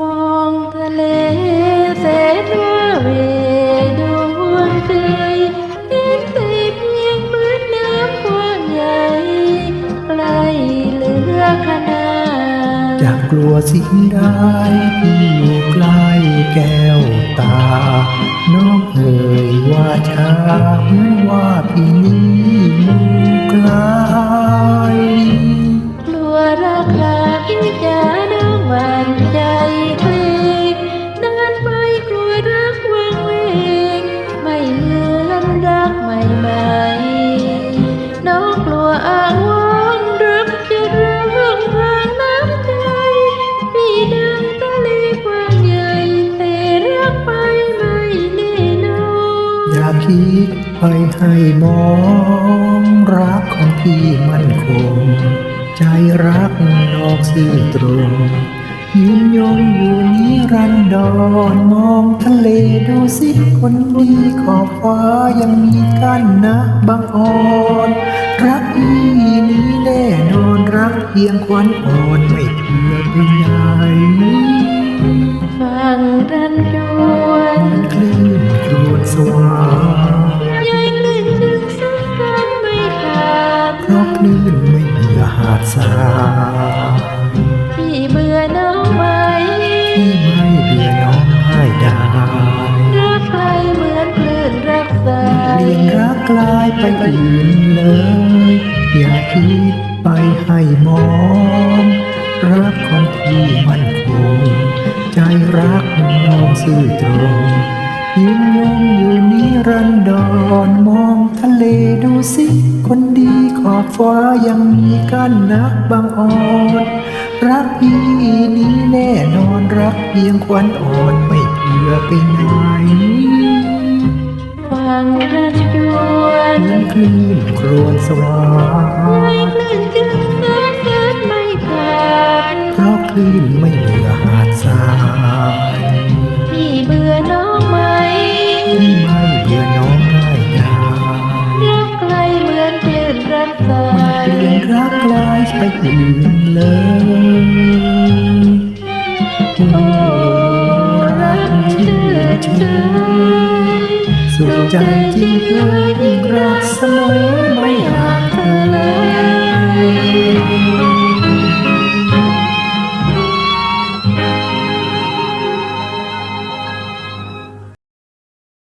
มองทะเลเสดเวดวงใจเด็กติดเพียงพื้นน้ำกว้างใหญ่ไกลเหลือขนาดอย่ากลัวสิ่งใดที่อยู่ใกล้แก้วตา น้องเอ่ยว่าช้าหรือว่าพี่นี้ ไปให้มองรักของพี่มั่นคง ใจรักนอกซื่อตรงยืนยงอยู่นิรันดรมองทะเลดูสิคนดีขอบฟ้ายังมีกันนะบางอ่อนรักพี่นี้แน่นอนรักเพียงควันอ่อนไม่เพื่อไปไหน คลื่นไม่เบื่อหาดทรายพี่เบื่อน้องไหมที่ไม่เบื่อน้องให้ได้รักใครเหมือนคลื่นรักสาเปยลี่ยนรักกลายไปอื่นเลย อย่าคิดไปให้มองรักของพี่มันคงใจรักน้องซื่อตรง ยืนยงอยู่นิรันดรมองทะเลดูสิ คนดีขอบฟ้ายังมีกันนักบางอ่อนรักพี่นี้แน่นอนรักเพียงควันอ่อนไม่เพื่อไปไหนฟังรันจวนเหมือนคลื่นโครวญสว่ายายคลื่นจึงสักครั้งไม่ขาดเพราะคลื่นไม่เบื่อหาดทรายพี่เบื่อน้อง กลายไปอื่นเลยโ